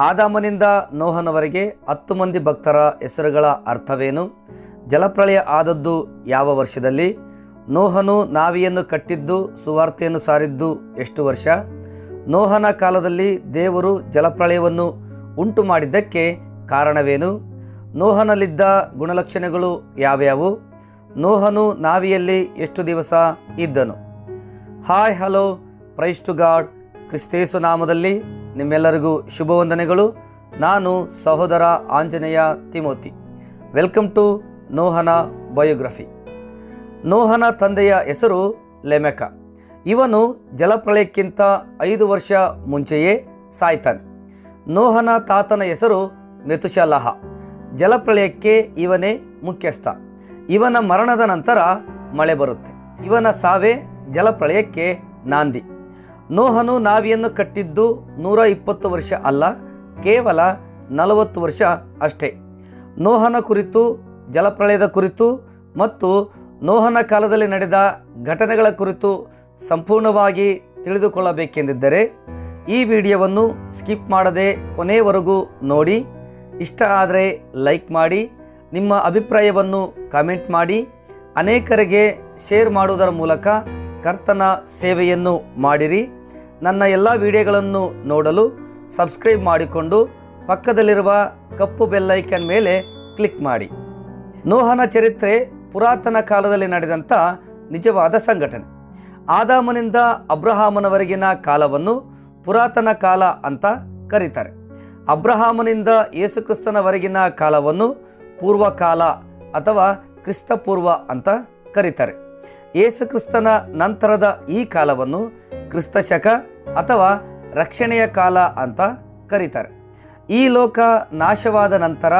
ಆದಾಮನಿಂದ ನೋಹನವರೆಗೆ ಹತ್ತು ಮಂದಿ ಭಕ್ತರ ಹೆಸರುಗಳ ಅರ್ಥವೇನು? ಜಲಪ್ರಳಯ ಆದದ್ದು ಯಾವ ವರ್ಷದಲ್ಲಿ? ನೋಹನು ನಾವಿಯನ್ನು ಕಟ್ಟಿದ್ದು, ಸುವಾರ್ತೆಯನ್ನು ಸಾರಿದ್ದು ಎಷ್ಟು ವರ್ಷ? ನೋಹನ ಕಾಲದಲ್ಲಿ ದೇವರು ಜಲಪ್ರಳಯವನ್ನು ಉಂಟು ಮಾಡಿದ್ದಕ್ಕೆ ಕಾರಣವೇನು? ನೋಹನಲ್ಲಿದ್ದ ಗುಣಲಕ್ಷಣಗಳು ಯಾವ್ಯಾವು? ನೋಹನು ನಾವಿಯಲ್ಲಿ ಎಷ್ಟು ದಿವಸ ಇದ್ದನು? Hi hello praise to God, ಕ್ರಿಸ್ತೇಸು ನಾಮದಲ್ಲಿ ನಿಮ್ಮೆಲ್ಲರಿಗೂ ಶುಭವಂದನೆಗಳು ನಾನು ಸಹೋದರ ಆಂಜನೇಯ ತಿಮೋತಿ. ವೆಲ್ಕಮ್ ಟು ನೋಹನ ಬಯೋಗ್ರಫಿ. ನೋಹನ ತಂದೆಯ ಹೆಸರು ಲೆಮೆಕ. ಇವನು ಜಲಪ್ರಳಯಕ್ಕಿಂತ ಐದು ವರ್ಷ ಮುಂಚೆಯೇ ಸಾಯ್ತಾನೆ. ನೋಹನ ತಾತನ ಹೆಸರು ಮೆತುಶಲಹ. ಜಲಪ್ರಳಯಕ್ಕೆ ಇವನೇ ಮುಖ್ಯಸ್ಥ. ಇವನ ಮರಣದ ನಂತರ ಮಳೆ ಬರುತ್ತೆ. ಇವನ ಸಾವೇ ಜಲಪ್ರಳಯಕ್ಕೆ ನಾಂದಿ. ನೋಹನು ನಾವಿಯನ್ನು ಕಟ್ಟಿದ್ದು ನೂರ ಇಪ್ಪತ್ತು ವರ್ಷ ಅಲ್ಲ, ಕೇವಲ ನಲವತ್ತು ವರ್ಷ ಅಷ್ಟೇ. ನೋಹನ ಕುರಿತು, ಜಲಪ್ರಳಯದ ಕುರಿತು ಮತ್ತು ನೋಹನ ಕಾಲದಲ್ಲಿ ನಡೆದ ಘಟನೆಗಳ ಕುರಿತು ಸಂಪೂರ್ಣವಾಗಿ ತಿಳಿದುಕೊಳ್ಳಬೇಕೆಂದಿದ್ದರೆ ಈ ವಿಡಿಯೋವನ್ನು ಸ್ಕಿಪ್ ಮಾಡದೆ ಕೊನೆಯವರೆಗೂ ನೋಡಿ. ಇಷ್ಟ ಆದರೆ ಲೈಕ್ ಮಾಡಿ, ನಿಮ್ಮ ಅಭಿಪ್ರಾಯವನ್ನು ಕಾಮೆಂಟ್ ಮಾಡಿ, ಅನೇಕರಿಗೆ ಶೇರ್ ಮಾಡುವುದರ ಮೂಲಕ ಕರ್ತನ ಸೇವೆಯನ್ನು ಮಾಡಿರಿ. ನನ್ನ ಎಲ್ಲ ವಿಡಿಯೋಗಳನ್ನು ನೋಡಲು ಸಬ್ಸ್ಕ್ರೈಬ್ ಮಾಡಿಕೊಂಡು ಪಕ್ಕದಲ್ಲಿರುವ ಕಪ್ಪು ಬೆಲ್ಲೈಕನ್ ಮೇಲೆ ಕ್ಲಿಕ್ ಮಾಡಿ. ನೋಹನ ಚರಿತ್ರೆ ಪುರಾತನ ಕಾಲದಲ್ಲಿ ನಡೆದಂಥ ನಿಜವಾದ ಸಂಘಟನೆ. ಆದಾಮನಿಂದ ಅಬ್ರಹಾಮನವರೆಗಿನ ಕಾಲವನ್ನು ಪುರಾತನ ಕಾಲ ಅಂತ ಕರೀತಾರೆ. ಅಬ್ರಹಾಮನಿಂದ ಯೇಸುಕ್ರಿಸ್ತನವರೆಗಿನ ಕಾಲವನ್ನು ಪೂರ್ವಕಾಲ ಅಥವಾ ಕ್ರಿಸ್ತಪೂರ್ವ ಅಂತ ಕರೀತಾರೆ. ಯೇಸುಕ್ರಿಸ್ತನ ನಂತರದ ಈ ಕಾಲವನ್ನು ಕ್ರಿಸ್ತಶಕ ಅಥವಾ ರಕ್ಷಣೆಯ ಕಾಲ ಅಂತ ಕರೀತಾರೆ. ಈ ಲೋಕ ನಾಶವಾದ ನಂತರ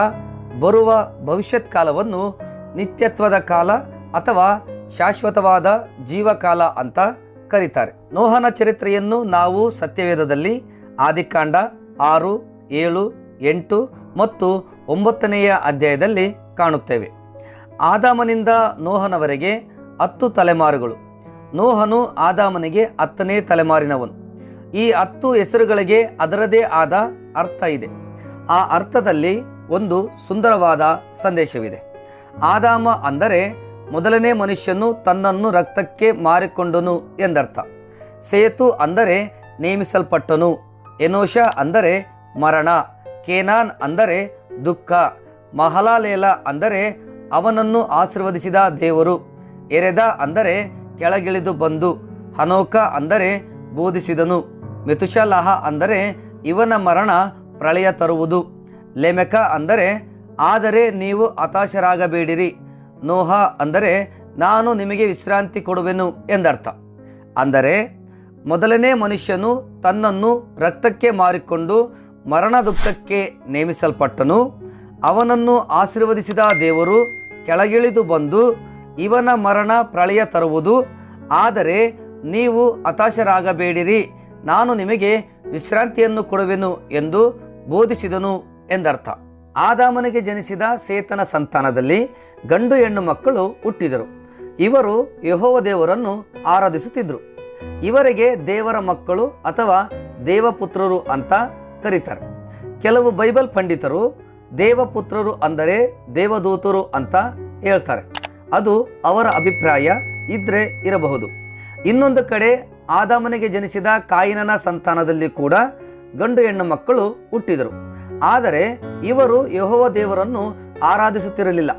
ಬರುವ ಭವಿಷ್ಯತ್ ಕಾಲವನ್ನು ನಿತ್ಯತ್ವದ ಕಾಲ ಅಥವಾ ಶಾಶ್ವತವಾದ ಜೀವಕಾಲ ಅಂತ ಕರೀತಾರೆ. ನೋಹನ ಚರಿತ್ರೆಯನ್ನು ನಾವು ಸತ್ಯವೇದದಲ್ಲಿ ಆದಿಕಾಂಡ ಆರು, ಏಳು, ಎಂಟು ಮತ್ತು ಒಂಬತ್ತನೆಯ ಅಧ್ಯಾಯದಲ್ಲಿ ಕಾಣುತ್ತೇವೆ. ಆದಾಮನಿಂದ ನೋಹನವರೆಗೆ ಹತ್ತು ತಲೆಮಾರುಗಳು. ನೋಹನು ಆದಾಮನಿಗೆ ಹತ್ತನೇ ತಲೆಮಾರಿನವನು. ಈ ಹತ್ತು ಹೆಸರುಗಳಿಗೆ ಅದರದೇ ಆದ ಅರ್ಥ ಇದೆ. ಆ ಅರ್ಥದಲ್ಲಿ ಒಂದು ಸುಂದರವಾದ ಸಂದೇಶವಿದೆ. ಆದಾಮ ಅಂದರೆ ಮೊದಲನೇ ಮನುಷ್ಯನು ತನ್ನನ್ನು ರಕ್ತಕ್ಕೆ ಮಾರಿಕೊಂಡನು ಎಂದರ್ಥ. ಸೇತು ಅಂದರೆ ನೇಮಿಸಲ್ಪಟ್ಟನು. ಎನೋಷ ಅಂದರೆ ಮರಣ. ಕೇನಾನ್ ಅಂದರೆ ದುಃಖ. ಮಹಲಾಲೇಲ ಅಂದರೆ ಅವನನ್ನು ಆಶೀರ್ವದಿಸಿದ ದೇವರು. ಎರೆದ ಅಂದರೆ ಕೆಳಗಿಳಿದು ಬಂದು, ಹನೋಕ ಅಂದರೆ ಬೋಧಿಸಿದನು ಮೆತುಶಲಹ ಅಂದರೆ ಇವನ ಮರಣ ಪ್ರಳಯ ತರುವುದು, ಲೆಮೆಕ ಅಂದರೆ ಆದರೆ ನೀವು ಹತಾಶರಾಗಬೇಡಿರಿ, ನೋಹ ಅಂದರೆ ನಾನು ನಿಮಗೆ ವಿಶ್ರಾಂತಿ ಕೊಡುವೆನು ಎಂದರ್ಥ. ಅಂದರೆ ಮೊದಲನೇ ಮನುಷ್ಯನು ತನ್ನನ್ನು ರಕ್ತಕ್ಕೆ ಮಾರಿಕೊಂಡು ಮರಣ ದುಃಖಕ್ಕೆ ನೇಮಿಸಲ್ಪಟ್ಟನು, ಅವನನ್ನು ಆಶೀರ್ವದಿಸಿದ ದೇವರು ಕೆಳಗಿಳಿದು ಬಂದು ಇವನ ಮರಣ ಪ್ರಳಯ ತರುವುದು. ಆದರೆ ನೀವು ಹತಾಶರಾಗಬೇಡಿರಿ. ನಾನು ನಿಮಗೆ ವಿಶ್ರಾಂತಿಯನ್ನು ಕೊಡುವೆನು ಎಂದು ಬೋಧಿಸಿದನು ಎಂದರ್ಥ. ಆದಾಮನಿಗೆ ಜನಿಸಿದ ಸೇತನ ಸಂತಾನದಲ್ಲಿ ಗಂಡು ಹೆಣ್ಣು ಮಕ್ಕಳು ಹುಟ್ಟಿದರು. ಇವರು ಯಹೋವ ದೇವರನ್ನು ಆರಾಧಿಸುತ್ತಿದ್ದರು. ಇವರಿಗೆ ದೇವರ ಮಕ್ಕಳು ಅಥವಾ ದೇವಪುತ್ರರು ಅಂತ ಕರೀತಾರೆ. ಕೆಲವು ಬೈಬಲ್ ಪಂಡಿತರು ದೇವಪುತ್ರರು ಅಂದರೆ ದೇವದೂತರು ಅಂತ ಹೇಳ್ತಾರೆ. ಅದು ಅವರ ಅಭಿಪ್ರಾಯ ಇದ್ರೆ ಇರಬಹುದು. ಇನ್ನೊಂದು ಕಡೆ ಆದಾಮನಿಗೆ ಜನಿಸಿದ ಕಾಯಿನನ ಸಂತಾನದಲ್ಲಿ ಕೂಡ ಗಂಡು ಹೆಣ್ಣು ಮಕ್ಕಳು ಹುಟ್ಟಿದರು. ಆದರೆ ಇವರು ಯಹೋವ ದೇವರನ್ನು ಆರಾಧಿಸುತ್ತಿರಲಿಲ್ಲ.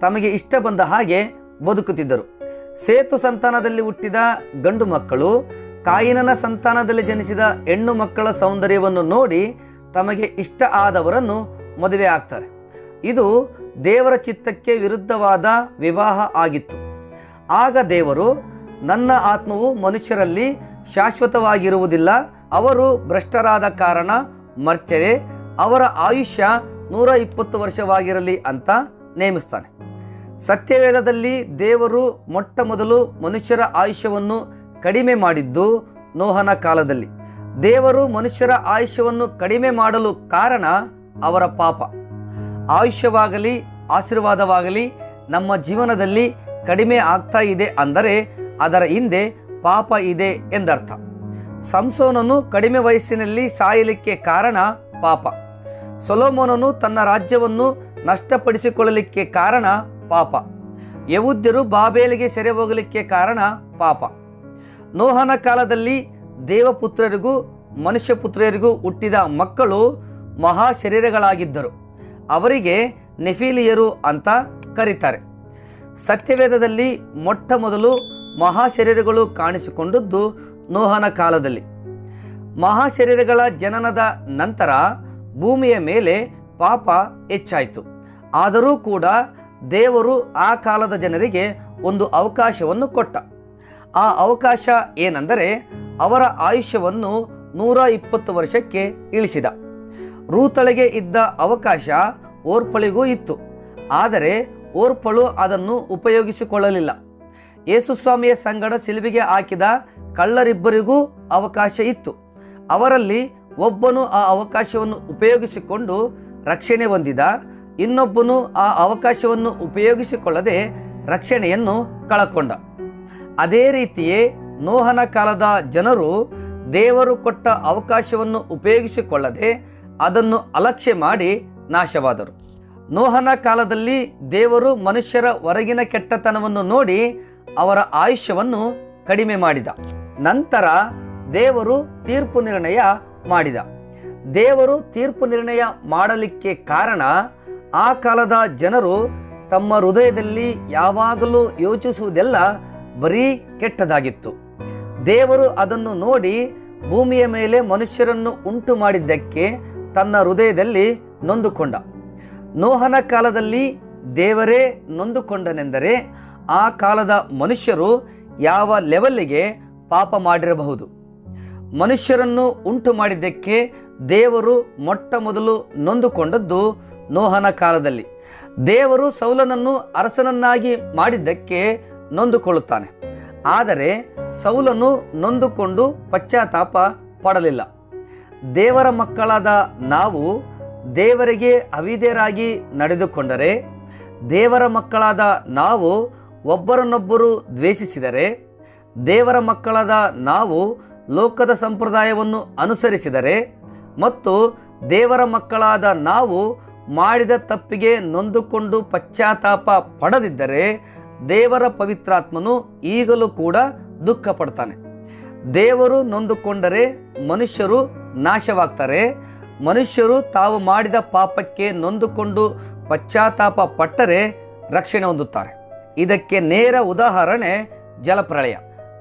ತಮಗೆ ಇಷ್ಟ ಬಂದ ಹಾಗೆ ಬದುಕುತ್ತಿದ್ದರು. ಸೇತು ಸಂತಾನದಲ್ಲಿ ಹುಟ್ಟಿದ ಗಂಡು ಮಕ್ಕಳು ಕಾಯಿನನ ಸಂತಾನದಲ್ಲಿ ಜನಿಸಿದ ಹೆಣ್ಣು ಮಕ್ಕಳ ಸೌಂದರ್ಯವನ್ನು ನೋಡಿ ತಮಗೆ ಇಷ್ಟ ಆದವರನ್ನು ಮದುವೆ ಆಗ್ತಾರೆ. ಇದು ದೇವರ ಚಿತ್ತಕ್ಕೆ ವಿರುದ್ಧವಾದ ವಿವಾಹ ಆಗಿತ್ತು. ಆಗ ದೇವರು, ನನ್ನ ಆತ್ಮವು ಮನುಷ್ಯರಲ್ಲಿ ಶಾಶ್ವತವಾಗಿರುವುದಿಲ್ಲ. ಅವರು ಭ್ರಷ್ಟರಾದ ಕಾರಣ ಮರ್ತ್ಯರೆ, ಅವರ ಆಯುಷ್ಯ ನೂರ ಇಪ್ಪತ್ತು ವರ್ಷವಾಗಿರಲಿ ಅಂತ ನೇಮಿಸ್ತಾನೆ. ಸತ್ಯವೇದದಲ್ಲಿ ದೇವರು ಮೊಟ್ಟ ಮೊದಲು ಮನುಷ್ಯರ ಆಯುಷ್ಯವನ್ನು ಕಡಿಮೆ ಮಾಡಿದ್ದು ನೋಹನ ಕಾಲದಲ್ಲಿ. ದೇವರು ಮನುಷ್ಯರ ಆಯುಷ್ಯವನ್ನು ಕಡಿಮೆ ಮಾಡಲು ಕಾರಣ ಅವರ ಪಾಪ. ಆಯುಷ್ಯವಾಗಲಿ, ಆಶೀರ್ವಾದವಾಗಲಿ ನಮ್ಮ ಜೀವನದಲ್ಲಿ ಕಡಿಮೆ ಆಗ್ತಾ ಇದೆ ಅಂದರೆ ಅದರ ಹಿಂದೆ ಪಾಪ ಇದೆ ಎಂದರ್ಥ. ಸಂಸೋನನು ಕಡಿಮೆ ವಯಸ್ಸಿನಲ್ಲಿ ಸಾಯಲಿಕ್ಕೆ ಕಾರಣ ಪಾಪ. ಸೊಲೋಮೋನನು ತನ್ನ ರಾಜ್ಯವನ್ನು ನಷ್ಟಪಡಿಸಿಕೊಳ್ಳಲಿಕ್ಕೆ ಕಾರಣ ಪಾಪ. ಯವುದ್ಯರು ಬಾಬೇಲಿಗೆ ಸೆರೆ ಹೋಗಲಿಕ್ಕೆ ಕಾರಣ ಪಾಪ. ನೋಹನ ಕಾಲದಲ್ಲಿ ದೇವಪುತ್ರರಿಗೂ ಮನುಷ್ಯ ಪುತ್ರರಿಗೂ ಹುಟ್ಟಿದ ಮಕ್ಕಳು ಮಹಾ ಶರೀರಗಳಾಗಿದ್ದರು ಅವರಿಗೆ ನೆಫಿಲಿಯರು ಅಂತ ಕರೀತಾರೆ. ಸತ್ಯವೇದದಲ್ಲಿ ಮೊಟ್ಟ ಮೊದಲು ಮಹಾಶರೀರಗಳು ಕಾಣಿಸಿಕೊಂಡದ್ದು ನೋಹನ ಕಾಲದಲ್ಲಿ. ಮಹಾಶರೀರಗಳ ಜನನದ ನಂತರ ಭೂಮಿಯ ಮೇಲೆ ಪಾಪ ಹೆಚ್ಚಾಯಿತು. ಆದರೂ ಕೂಡ ದೇವರು ಆ ಕಾಲದ ಜನರಿಗೆ ಒಂದು ಅವಕಾಶವನ್ನು ಕೊಟ್ಟ. ಆ ಅವಕಾಶ ಏನೆಂದರೆ ಅವರ ಆಯುಷ್ಯವನ್ನು ನೂರ ಇಪ್ಪತ್ತು ವರ್ಷಕ್ಕೆ ಇಳಿಸಿದ. ರೂತಳೆಗೆ ಇದ್ದ ಅವಕಾಶ ಓರ್ಪಳಿಗೂ ಇತ್ತು. ಆದರೆ ಓರ್ಪಳು ಅದನ್ನು ಉಪಯೋಗಿಸಿಕೊಳ್ಳಲಿಲ್ಲ. ಯೇಸುಸ್ವಾಮಿಯ ಸಂಗಡ ಸಿಲುಬಿಗೆ ಹಾಕಿದ ಕಳ್ಳರಿಬ್ಬರಿಗೂ ಅವಕಾಶ ಇತ್ತು. ಅವರಲ್ಲಿ ಒಬ್ಬನು ಆ ಅವಕಾಶವನ್ನು ಉಪಯೋಗಿಸಿಕೊಂಡು ರಕ್ಷಣೆ ಹೊಂದಿದ, ಇನ್ನೊಬ್ಬನು ಆ ಅವಕಾಶವನ್ನು ಉಪಯೋಗಿಸಿಕೊಳ್ಳದೆ ರಕ್ಷಣೆಯನ್ನು ಕಳಕೊಂಡ. ಅದೇ ರೀತಿಯೇ ನೋಹನ ಕಾಲದ ಜನರು ದೇವರು ಕೊಟ್ಟ ಅವಕಾಶವನ್ನು ಉಪಯೋಗಿಸಿಕೊಳ್ಳದೆ ಅದನ್ನು ಅಲಕ್ಷ್ಯ ಮಾಡಿ ನಾಶವಾದರು. ನೋಹನ ಕಾಲದಲ್ಲಿ ದೇವರು ಮನುಷ್ಯರ ಹೊರಗಿನ ಕೆಟ್ಟತನವನ್ನು ನೋಡಿ ಅವರ ಆಯುಷ್ಯವನ್ನು ಕಡಿಮೆ ಮಾಡಿದ. ನಂತರ ದೇವರು ತೀರ್ಪು ನಿರ್ಣಯ ಮಾಡಿದ. ದೇವರು ತೀರ್ಪು ನಿರ್ಣಯ ಮಾಡಲಿಕ್ಕೆ ಕಾರಣ ಆ ಕಾಲದ ಜನರು ತಮ್ಮ ಹೃದಯದಲ್ಲಿ ಯಾವಾಗಲೂ ಯೋಚಿಸುವುದೆಲ್ಲ ಬರೀ ಕೆಟ್ಟದಾಗಿತ್ತು. ದೇವರು ಅದನ್ನು ನೋಡಿ ಭೂಮಿಯ ಮೇಲೆ ಮನುಷ್ಯರನ್ನು ಉಂಟು ಮಾಡಿದ್ದಕ್ಕೆ ತನ್ನ ಹೃದಯದಲ್ಲಿ ನೊಂದುಕೊಂಡ. ನೋಹನ ಕಾಲದಲ್ಲಿ ದೇವರೇ ನೊಂದುಕೊಂಡನೆಂದರೆ ಆ ಕಾಲದ ಮನುಷ್ಯರು ಯಾವ ಲೆವೆಲ್ಲಿಗೆ ಪಾಪ ಮಾಡಿರಬಹುದು. ಮನುಷ್ಯರನ್ನು ಉಂಟು ಮಾಡಿದ್ದಕ್ಕೆ ದೇವರು ಮೊಟ್ಟ ಮೊದಲು ನೊಂದುಕೊಂಡದ್ದು ನೋಹನ ಕಾಲದಲ್ಲಿ. ದೇವರು ಸೌಲನನ್ನು ಅರಸನನ್ನಾಗಿ ಮಾಡಿದ್ದಕ್ಕೆ ನೊಂದುಕೊಳ್ಳುತ್ತಾನೆ. ಆದರೆ ಸೌಲನು ನೊಂದುಕೊಂಡು ಪಶ್ಚಾತ್ತಾಪ ಪಡಲಿಲ್ಲ. ದೇವರ ಮಕ್ಕಳಾದ ನಾವು ದೇವರಿಗೆ ಅವಿದೇರಾಗಿ ನಡೆದುಕೊಂಡರೆ, ದೇವರ ಮಕ್ಕಳಾದ ನಾವು ಒಬ್ಬರನ್ನೊಬ್ಬರು ದ್ವೇಷಿಸಿದರೆ, ದೇವರ ಮಕ್ಕಳಾದ ನಾವು ಲೋಕದ ಸಂಪ್ರದಾಯವನ್ನು ಅನುಸರಿಸಿದರೆ ಮತ್ತು ದೇವರ ಮಕ್ಕಳಾದ ನಾವು ಮಾಡಿದ ತಪ್ಪಿಗೆ ನೊಂದುಕೊಂಡು ಪಶ್ಚಾತ್ತಾಪ ಪಡೆದಿದ್ದರೆ, ದೇವರ ಪವಿತ್ರಾತ್ಮನು ಈಗಲೂ ಕೂಡ ದುಃಖ ಪಡ್ತಾನೆ ದೇವರು ನೊಂದುಕೊಂಡರೆ ಮನುಷ್ಯರು ನಾಶವಾಗ್ತಾರೆ. ಮನುಷ್ಯರು ತಾವು ಮಾಡಿದ ಪಾಪಕ್ಕೆ ನೊಂದುಕೊಂಡು ಪಶ್ಚಾತ್ತಾಪ ಪಟ್ಟರೆ ರಕ್ಷಣೆ ಹೊಂದುತ್ತಾರೆ. ಇದಕ್ಕೆ ನೇರ ಉದಾಹರಣೆ ಜಲಪ್ರಳಯ.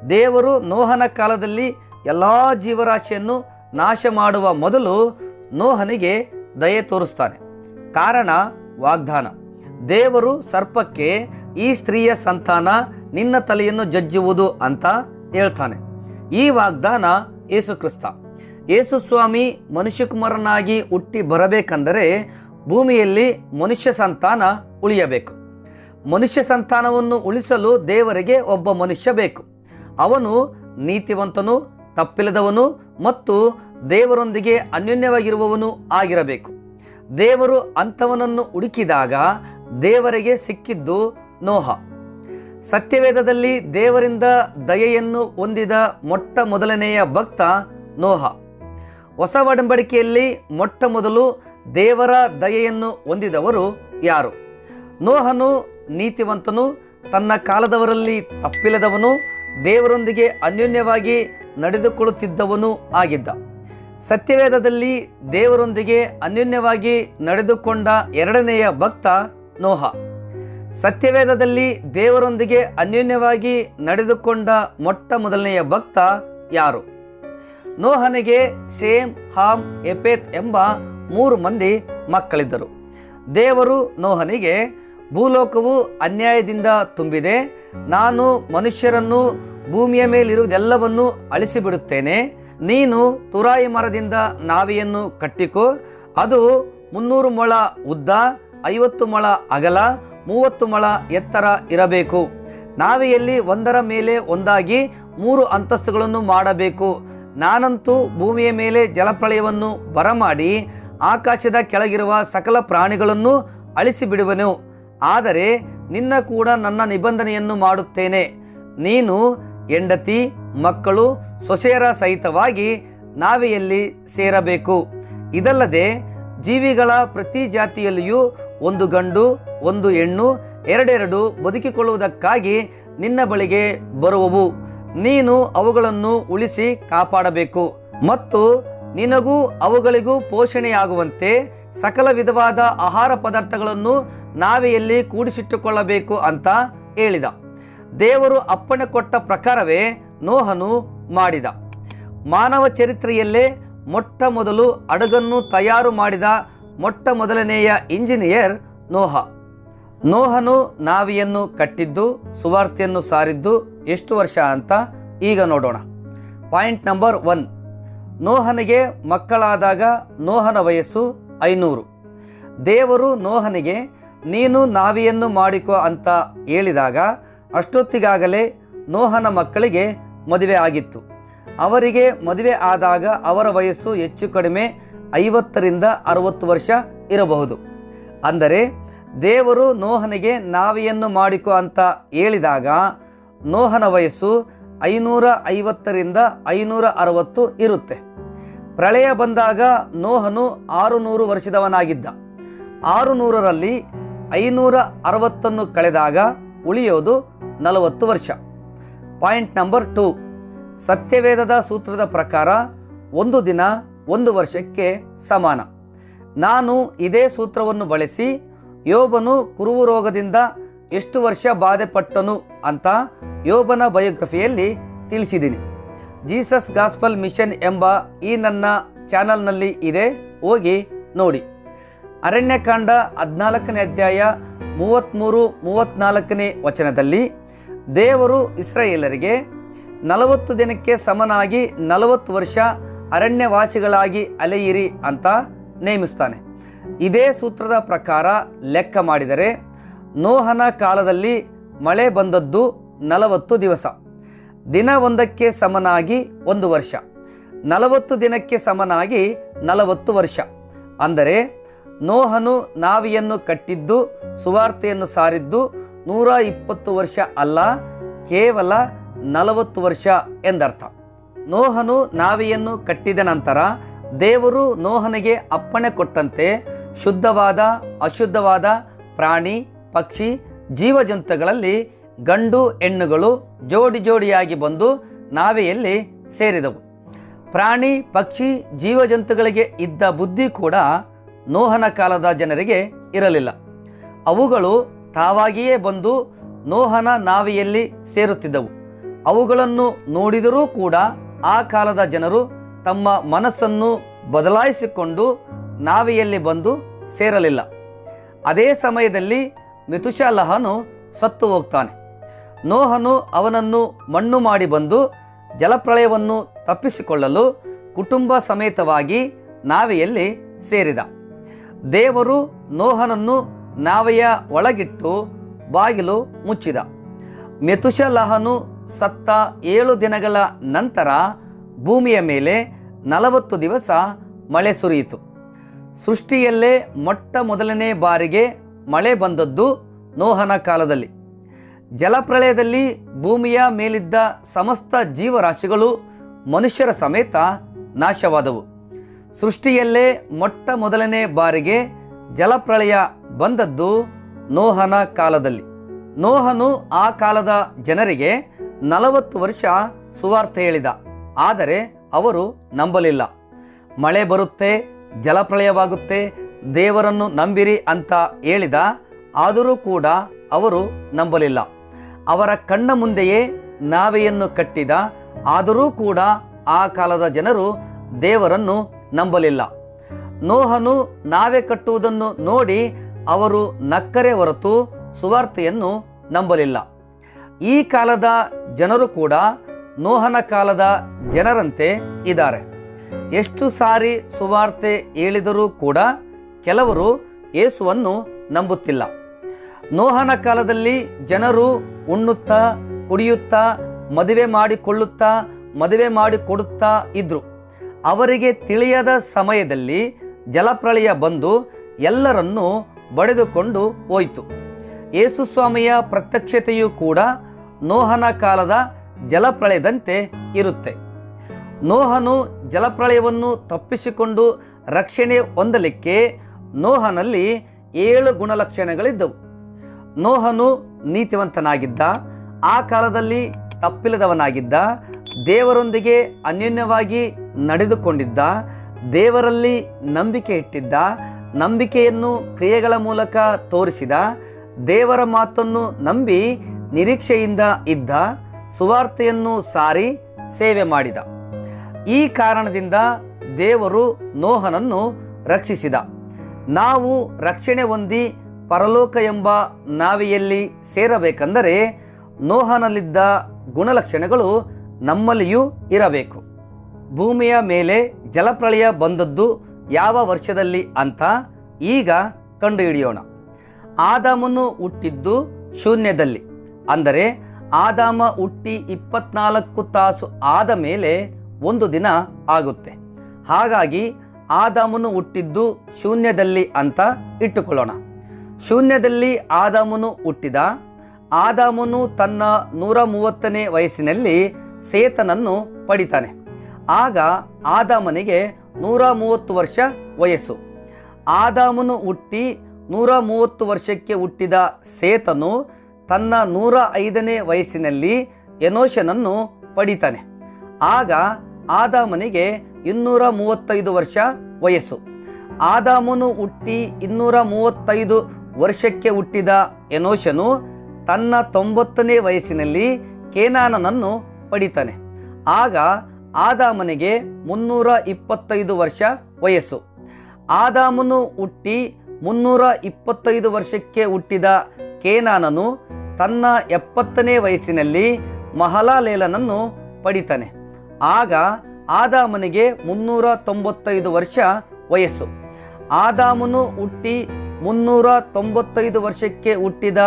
ದೇವರು ನೋಹನ ಕಾಲದಲ್ಲಿ ಎಲ್ಲ ಜೀವರಾಶಿಯನ್ನು ನಾಶ ಮಾಡುವ ಮೊದಲು ನೋಹನಿಗೆ ದಯೆ ತೋರಿಸ್ತಾನೆ. ಕಾರಣ ವಾಗ್ದಾನ. ದೇವರು ಸರ್ಪಕ್ಕೆ ಈ ಸ್ತ್ರೀಯ ಸಂತಾನ ನಿನ್ನ ತಲೆಯನ್ನು ಜಜ್ಜುವುದು ಅಂತ ಹೇಳ್ತಾನೆ. ಈ ವಾಗ್ದಾನ ಯೇಸು ಕ್ರಿಸ್ತ. ಯೇಸು ಸ್ವಾಮಿ ಮನುಷ್ಯಕುಮಾರನಾಗಿ ಹುಟ್ಟಿ ಬರಬೇಕೆಂದರೆ ಭೂಮಿಯಲ್ಲಿ ಮನುಷ್ಯ ಸಂತಾನ ಉಳಿಯಬೇಕು. ಮನುಷ್ಯ ಸಂತಾನವನ್ನು ಉಳಿಸಲು ದೇವರಿಗೆ ಒಬ್ಬ ಮನುಷ್ಯ ಬೇಕು. ಅವನು ನೀತಿವಂತನು, ತಪ್ಪಿಲ್ಲದವನು ಮತ್ತು ದೇವರೊಂದಿಗೆ ಅನ್ಯೋನ್ಯವಾಗಿರುವವನು ಆಗಿರಬೇಕು. ದೇವರು ಅಂಥವನನ್ನು ಹುಡುಕಿದಾಗ ದೇವರಿಗೆ ಸಿಕ್ಕಿದ್ದು ನೋಹ. ಸತ್ಯವೇದದಲ್ಲಿ ದೇವರಿಂದ ದಯೆಯನ್ನು ಹೊಂದಿದ ಮೊಟ್ಟ ಮೊದಲನೆಯ ಭಕ್ತ ನೋಹ. ಹೊಸ ಒಡಂಬಡಿಕೆಯಲ್ಲಿ ಮೊಟ್ಟ ಮೊದಲು ದೇವರ ದಯೆಯನ್ನು ಹೊಂದಿದವರು ಯಾರು? ನೋಹನು ನೀತಿವಂತನು, ತನ್ನ ಕಾಲದವರಲ್ಲಿ ತಪ್ಪಿಲ್ಲದವನು, ದೇವರೊಂದಿಗೆ ಅನ್ಯೋನ್ಯವಾಗಿ ನಡೆದುಕೊಳ್ಳುತ್ತಿದ್ದವನು ಆಗಿದ್ದ. ಸತ್ಯವೇದದಲ್ಲಿ ದೇವರೊಂದಿಗೆ ಅನ್ಯೋನ್ಯವಾಗಿ ನಡೆದುಕೊಂಡ ಎರಡನೆಯ ಭಕ್ತ ನೋಹ. ಸತ್ಯವೇದದಲ್ಲಿ ದೇವರೊಂದಿಗೆ ಅನ್ಯೋನ್ಯವಾಗಿ ನಡೆದುಕೊಂಡ ಮೊಟ್ಟ ಮೊದಲನೆಯ ಭಕ್ತ ಯಾರು? ನೋಹನಿಗೆ ಸೇಮ್, ಹಾಮ್ ಎಪೇತ್ ಎಂಬ ಮೂರು ಮಂದಿ ಮಕ್ಕಳಿದ್ದರು. ದೇವರು ನೋಹನಿಗೆ, ಭೂಲೋಕವು ಅನ್ಯಾಯದಿಂದ ತುಂಬಿದೆ, ನಾನು ಮನುಷ್ಯರನ್ನು ಭೂಮಿಯ ಮೇಲಿರುವುದೆಲ್ಲವನ್ನೂ ಅಳಿಸಿಬಿಡುತ್ತೇನೆ, ನೀನು ತುರಾಯಿ ಮರದಿಂದ ನಾವಿಯನ್ನು ಕಟ್ಟಿಕೋ, ಅದು ಮುನ್ನೂರು ಮೊಳ ಉದ್ದ, ಐವತ್ತು ಮೊಳ ಅಗಲ, ಮೂವತ್ತು ಮೊಳ ಎತ್ತರ ಇರಬೇಕು. ನಾವಿಯಲ್ಲಿ ಒಂದರ ಮೇಲೆ ಒಂದಾಗಿ ಮೂರು ಅಂತಸ್ತುಗಳನ್ನು ಮಾಡಬೇಕು. ನಾನಂತೂ ಭೂಮಿಯ ಮೇಲೆ ಜಲಪ್ರಳಯವನ್ನು ಬರಮಾಡಿ ಆಕಾಶದ ಕೆಳಗಿರುವ ಸಕಲ ಪ್ರಾಣಿಗಳನ್ನು ಅಳಿಸಿಬಿಡುವೆನು. ಆದರೆ ನಿನ್ನ ಕೂಡ ನನ್ನ ನಿಬಂಧನೆಯನ್ನು ಮಾಡುತ್ತೇನೆ. ನೀನು ಹೆಂಡತಿ, ಮಕ್ಕಳು, ಸೊಸೆಯರ ಸಹಿತವಾಗಿ ನಾವೆಯಲ್ಲಿ ಸೇರಬೇಕು. ಇದಲ್ಲದೆ ಜೀವಿಗಳ ಪ್ರತಿ ಜಾತಿಯಲ್ಲಿಯೂ ಒಂದು ಗಂಡು, ಒಂದು ಹೆಣ್ಣು, ಎರಡೆರಡು ಬದುಕಿಕೊಳ್ಳುವುದಕ್ಕಾಗಿ ನಿನ್ನ ಬಳಿಗೆ ಬರುವವು. ನೀನು ಅವುಗಳನ್ನು ಉಳಿಸಿ ಕಾಪಾಡಬೇಕು. ಮತ್ತು ನಿನಗೂ ಅವುಗಳಿಗೂ ಪೋಷಣೆಯಾಗುವಂತೆ ಸಕಲ ವಿಧವಾದ ಆಹಾರ ಪದಾರ್ಥಗಳನ್ನು ನಾವೆಯಲ್ಲಿ ಕೂಡಿಸಿಟ್ಟುಕೊಳ್ಳಬೇಕು ಅಂತ ಹೇಳಿದ. ದೇವರು ಅಪ್ಪಣೆ ಕೊಟ್ಟ ಪ್ರಕಾರವೇ ನೋಹನು ಮಾಡಿದ. ಮಾನವ ಚರಿತ್ರೆಯಲ್ಲೇ ಮೊಟ್ಟ ಮೊದಲು ಹಡಗನ್ನು ತಯಾರು ಮಾಡಿದ ಮೊಟ್ಟ ಮೊದಲನೆಯ ಇಂಜಿನಿಯರ್ ನೋಹ. ನೋಹನು ನಾವಿಯನ್ನು ಕಟ್ಟಿದ್ದು, ಸುವಾರ್ತೆಯನ್ನು ಸಾರಿದ್ದು ಎಷ್ಟು ವರ್ಷ ಅಂತ ಈಗ ನೋಡೋಣ. Point number one. ನೋಹನಿಗೆ ಮಕ್ಕಳಾದಾಗ ನೋಹನ ವಯಸ್ಸು ಐನೂರು. ದೇವರು ನೋಹನಿಗೆ, ನೀನು ನಾವಿಯನ್ನು ಮಾಡಿಕೊ ಅಂತ ಹೇಳಿದಾಗ ಅಷ್ಟೊತ್ತಿಗಾಗಲೇ ನೋಹನ ಮಕ್ಕಳಿಗೆ ಮದುವೆ ಆಗಿತ್ತು. ಅವರಿಗೆ ಮದುವೆ ಆದಾಗ ಅವರ ವಯಸ್ಸು ಹೆಚ್ಚು ಕಡಿಮೆ ಐವತ್ತರಿಂದ ಅರವತ್ತು ವರ್ಷ ಇರಬಹುದು. ಅಂದರೆ ದೇವರು ನೋಹನಿಗೆ ನಾವಿಯನ್ನು ಮಾಡಿಕೊ ಅಂತ ಹೇಳಿದಾಗ ನೋಹನ ವಯಸ್ಸು ಐನೂರ ಐವತ್ತರಿಂದ ಐನೂರ ಅರವತ್ತು ಇರುತ್ತೆ. ಪ್ರಳಯ ಬಂದಾಗ ನೋಹನು ಆರುನೂರು ವರ್ಷದವನಾಗಿದ್ದ. ಆರುನೂರರಲ್ಲಿ ಐನೂರ ಅರವತ್ತನ್ನು ಕಳೆದಾಗ ಉಳಿಯೋದು ನಲವತ್ತು ವರ್ಷ. Point number two. ಸತ್ಯವೇದದ ಸೂತ್ರದ ಪ್ರಕಾರ ಒಂದು ದಿನ ಒಂದು ವರ್ಷಕ್ಕೆ ಸಮಾನ. ನಾನು ಇದೇ ಸೂತ್ರವನ್ನು ಬಳಸಿ ಯೋಬನು ಕುರುವು ರೋಗದಿಂದ ಎಷ್ಟು ವರ್ಷ ಬಾಧೆಪಟ್ಟನು ಅಂತ ಯೋಬನ ಬಯೋಗ್ರಫಿಯಲ್ಲಿ ತಿಳಿಸಿದ್ದೀನಿ ಜೀಸಸ್ ಗಾಸ್ಪಲ್ ಮಿಷನ್ ಎಂಬ ಈ ನನ್ನ ಚಾನಲ್ನಲ್ಲಿ ಇದೆ, ಹೋಗಿ ನೋಡಿ. ಅರಣ್ಯಕಾಂಡ ಹದಿನಾಲ್ಕನೇ ಅಧ್ಯಾಯ ಮೂವತ್ತ್ಮೂರು ಮೂವತ್ತ್ನಾಲ್ಕನೇ ವಚನದಲ್ಲಿ, ದೇವರು ಇಸ್ರಾಯೇಲರಿಗೆ ನಲವತ್ತು ದಿನಕ್ಕೆ ಸಮನಾಗಿ ನಲವತ್ತು ವರ್ಷ ಅರಣ್ಯವಾಸಿಗಳಾಗಿ ಅಲೆಯಿರಿ ಅಂತ ನೇಮಿಸ್ತಾನೆ. ಇದೇ ಸೂತ್ರದ ಪ್ರಕಾರ ಲೆಕ್ಕ ಮಾಡಿದರೆ ನೋಹನ ಕಾಲದಲ್ಲಿ ಮಳೆ ಬಂದದ್ದು ನಲವತ್ತು ದಿವಸ. ದಿನ ಒಂದಕ್ಕೆ ಸಮನಾಗಿ ಒಂದು ವರ್ಷ. ನಲವತ್ತು ದಿನಕ್ಕೆ ಸಮನಾಗಿ ನಲವತ್ತು ವರ್ಷ. ಅಂದರೆ ನೋಹನು ನಾವಿಯನ್ನು ಕಟ್ಟಿದ್ದು, ಸುವಾರ್ತೆಯನ್ನು ಸಾರಿದ್ದು ನೂರ ಇಪ್ಪತ್ತು ವರ್ಷ ಅಲ್ಲ, ಕೇವಲ ನಲವತ್ತು ವರ್ಷ ಎಂದರ್ಥ. ನೋಹನು ನಾವಿಯನ್ನು ಕಟ್ಟಿದ ನಂತರ ದೇವರು ನೋಹನಿಗೆ ಅಪ್ಪಣೆ ಕೊಟ್ಟಂತೆ ಶುದ್ಧವಾದ, ಅಶುದ್ಧವಾದ ಪ್ರಾಣಿ, ಪಕ್ಷಿ, ಜೀವಜಂತುಗಳಲ್ಲಿ ಗಂಡು ಹೆಣ್ಣುಗಳು ಜೋಡಿ ಜೋಡಿಯಾಗಿ ಬಂದು ನಾವೆಯಲ್ಲಿ ಸೇರಿದವು. ಪ್ರಾಣಿ, ಪಕ್ಷಿ, ಜೀವಜಂತುಗಳಿಗೆ ಇದ್ದ ಬುದ್ಧಿ ಕೂಡ ನೋಹನ ಕಾಲದ ಜನರಿಗೆ ಇರಲಿಲ್ಲ. ಅವುಗಳು ತಾವಾಗಿಯೇ ಬಂದು ನೋಹನ ನಾವೆಯಲ್ಲಿ ಸೇರುತ್ತಿದ್ದವು. ಅವುಗಳನ್ನು ನೋಡಿದರೂ ಕೂಡ ಆ ಕಾಲದ ಜನರು ತಮ್ಮ ಮನಸ್ಸನ್ನು ಬದಲಾಯಿಸಿಕೊಂಡು ನಾವಿಯಲ್ಲಿ ಬಂದು ಸೇರಲಿಲ್ಲ. ಅದೇ ಸಮಯದಲ್ಲಿ ಮಿಥುಶಾಲಹನು ಸತ್ತು ಹೋಗ್ತಾನೆ. ನೋಹನು ಅವನನ್ನು ಮಣ್ಣು ಮಾಡಿ ಬಂದು ಜಲಪ್ರಳಯವನ್ನು ತಪ್ಪಿಸಿಕೊಳ್ಳಲು ಕುಟುಂಬ ಸಮೇತವಾಗಿ ನಾವೆಯಲ್ಲಿ ಸೇರಿದ. ದೇವರು ನೋಹನನ್ನು ನಾವೆಯ ಒಳಗಿಟ್ಟು ಬಾಗಿಲು ಮುಚ್ಚಿದ. ಮೆತುಶಲಹನು ಸತ್ತ ಏಳು ದಿನಗಳ ನಂತರ ಭೂಮಿಯ ಮೇಲೆ ನಲವತ್ತು ದಿವಸ ಮಳೆ ಸುರಿಯಿತು. ಸೃಷ್ಟಿಯಲ್ಲೇ ಮೊಟ್ಟ ಮೊದಲನೇ ಬಾರಿಗೆ ಮಳೆ ಬಂದದ್ದು ನೋಹನ ಕಾಲದಲ್ಲಿ. ಜಲಪ್ರಳಯದಲ್ಲಿ ಭೂಮಿಯ ಮೇಲಿದ್ದ ಸಮಸ್ತ ಜೀವರಾಶಿಗಳು ಮನುಷ್ಯರ ಸಮೇತ ನಾಶವಾದವು. ಸೃಷ್ಟಿಯಲ್ಲೇ ಮೊಟ್ಟ ಮೊದಲನೇ ಬಾರಿಗೆ ಜಲಪ್ರಳಯ ಬಂದದ್ದು ನೋಹನ ಕಾಲದಲ್ಲಿ. ನೋಹನು ಆ ಕಾಲದ ಜನರಿಗೆ ನಲವತ್ತು ವರ್ಷ ಸುವಾರ್ತೆ ಹೇಳಿದ. ಆದರೆ ಅವರು ನಂಬಲಿಲ್ಲ. ಮಳೆ ಬರುತ್ತೆ ಜಲಪ್ರಳಯವಾಗುತ್ತೆ ದೇವರನ್ನು ನಂಬಿರಿ ಅಂತ ಹೇಳಿದ, ಆದರೂ ಕೂಡ ಅವರು ನಂಬಲಿಲ್ಲ. ಅವರ ಕಣ್ಣ ಮುಂದೆಯೇ ನಾವೆಯನ್ನು ಕಟ್ಟಿದ, ಆದರೂ ಕೂಡ ಆ ಕಾಲದ ಜನರು ದೇವರನ್ನು ನಂಬಲಿಲ್ಲ. ನೋಹನು ನಾವೆ ಕಟ್ಟುವುದನ್ನು ನೋಡಿ ಅವರು ನಕ್ಕರೆ ಹೊರತು ಸುವಾರ್ತೆಯನ್ನು ನಂಬಲಿಲ್ಲ. ಈ ಕಾಲದ ಜನರು ಕೂಡ ನೋಹನ ಕಾಲದ ಜನರಂತೆ ಇದ್ದಾರೆ. ಎಷ್ಟು ಸಾರಿ ಸುವಾರ್ತೆ ಹೇಳಿದರೂ ಕೂಡ ಕೆಲವರು ಯೇಸುವನ್ನು ನಂಬುತ್ತಿಲ್ಲ. ನೋಹನ ಕಾಲದಲ್ಲಿ ಜನರು ಉಣ್ಣುತ್ತಾ, ಕುಡಿಯುತ್ತಾ, ಮದುವೆ ಮಾಡಿಕೊಳ್ಳುತ್ತಾ, ಮದುವೆ ಮಾಡಿಕೊಡುತ್ತಾ ಇದ್ರು. ಅವರಿಗೆ ತಿಳಿಯದ ಸಮಯದಲ್ಲಿ ಜಲಪ್ರಳಯ ಬಂದು ಎಲ್ಲರನ್ನೂ ಬಡಿದುಕೊಂಡು ಹೋಯಿತು. ಯೇಸುಸ್ವಾಮಿಯ ಪ್ರತ್ಯಕ್ಷತೆಯೂ ಕೂಡ ನೋಹನ ಕಾಲದ ಜಲಪ್ರಳಯದಂತೆ ಇರುತ್ತೆ. ನೋಹನು ಜಲಪ್ರಳಯವನ್ನು ತಪ್ಪಿಸಿಕೊಂಡು ರಕ್ಷಣೆ ಹೊಂದಲಿಕ್ಕೆ ನೋಹನಲ್ಲಿ ಏಳು ಗುಣಲಕ್ಷಣಗಳಿದ್ದವು. ನೋಹನು ನೀತಿವಂತನಾಗಿದ್ದ, ಆ ಕಾಲದಲ್ಲಿ ತಪ್ಪಿಲ್ಲದವನಾಗಿದ್ದ, ದೇವರೊಂದಿಗೆ ಅನ್ಯೋನ್ಯವಾಗಿ ನಡೆದುಕೊಂಡಿದ್ದ, ದೇವರಲ್ಲಿ ನಂಬಿಕೆ ಇಟ್ಟಿದ್ದ, ನಂಬಿಕೆಯನ್ನು ಕ್ರಿಯೆಗಳ ಮೂಲಕ ತೋರಿಸಿದ, ದೇವರ ಮಾತನ್ನು ನಂಬಿ ನಿರೀಕ್ಷೆಯಿಂದ ಇದ್ದ ಸುವಾರ್ತೆಯನ್ನು ಸಾರಿ ಸೇವೆ ಮಾಡಿದ. ಈ ಕಾರಣದಿಂದ ದೇವರು ನೋಹನನ್ನು ರಕ್ಷಿಸಿದ. ನಾವು ರಕ್ಷಣೆ ಹೊಂದಿ ಪರಲೋಕ ಎಂಬ ನಾವಿಯಲ್ಲಿ ಸೇರಬೇಕೆಂದರೆ ನೋಹನಲ್ಲಿದ್ದ ಗುಣಲಕ್ಷಣಗಳು ನಮ್ಮಲ್ಲಿಯೂ ಇರಬೇಕು. ಭೂಮಿಯ ಮೇಲೆ ಜಲಪ್ರಳಯ ಬಂದದ್ದು ಯಾವ ವರ್ಷದಲ್ಲಿ ಅಂತ ಈಗ ಕಂಡುಹಿಡಿಯೋಣ. ಆದಾಮನ್ನು ಹುಟ್ಟಿದ್ದು ಶೂನ್ಯದಲ್ಲಿ, ಅಂದರೆ ಆದಾಮ ಹುಟ್ಟಿ ಇಪ್ಪತ್ನಾಲ್ಕು ತಾಸು ಆದ ಮೇಲೆ ಒಂದು ದಿನ ಆಗುತ್ತೆ. ಹಾಗಾಗಿ ಆದಾಮನು ಹುಟ್ಟಿದ್ದು ಶೂನ್ಯದಲ್ಲಿ ಅಂತ ಇಟ್ಟುಕೊಳ್ಳೋಣ. ಶೂನ್ಯದಲ್ಲಿ ಆದಾಮನು ಹುಟ್ಟಿದ, ಆದಾಮನು ತನ್ನ ನೂರ ಮೂವತ್ತನೇ ವಯಸ್ಸಿನಲ್ಲಿ ಸೇತನನ್ನು ಪಡಿತಾನೆ. ಆಗ ಆದಾಮನಿಗೆ ನೂರ ಮೂವತ್ತು ವರ್ಷ ವಯಸ್ಸು. ಆದಾಮನು ಹುಟ್ಟಿ ನೂರ ಮೂವತ್ತು ವರ್ಷಕ್ಕೆ ಹುಟ್ಟಿದ ಸೇತನು ತನ್ನ ನೂರ ಐದನೇ ವಯಸ್ಸಿನಲ್ಲಿ ಎನೋಷನನ್ನು ಪಡಿತಾನೆ. ಆಗ ಆದಾಮನಿಗೆ ಇನ್ನೂರ ಮೂವತ್ತೈದು ವರ್ಷ ವಯಸ್ಸು. ಆದಾಮನು ಹುಟ್ಟಿ ಇನ್ನೂರ ಮೂವತ್ತೈದು ವರ್ಷಕ್ಕೆ ಹುಟ್ಟಿದ ಎನೋಷನು ತನ್ನ ತೊಂಬತ್ತನೇ ವಯಸ್ಸಿನಲ್ಲಿ ಕೇನಾನನನ್ನು ಪಡಿತಾನೆ. ಆಗ ಆದಾಮನಿಗೆ ಮುನ್ನೂರ ಇಪ್ಪತ್ತೈದು ವರ್ಷ ವಯಸ್ಸು. ಆದಾಮನು ಹುಟ್ಟಿ ಮುನ್ನೂರ ಇಪ್ಪತ್ತೈದು ವರ್ಷಕ್ಕೆ ಹುಟ್ಟಿದ ಕೇನಾನನು ತನ್ನ ಎಪ್ಪತ್ತನೇ ವಯಸ್ಸಿನಲ್ಲಿ ಮಹಲಾಲೇಲನನ್ನು ಪಡಿತಾನೆ. ಆಗ ಆದಾಮನಿಗೆ ಮುನ್ನೂರ ತೊಂಬತ್ತೈದು ವರ್ಷ ವಯಸ್ಸು. ಆದಾಮನು ಹುಟ್ಟಿ ಮುನ್ನೂರ ತೊಂಬತ್ತೈದು ವರ್ಷಕ್ಕೆ ಹುಟ್ಟಿದ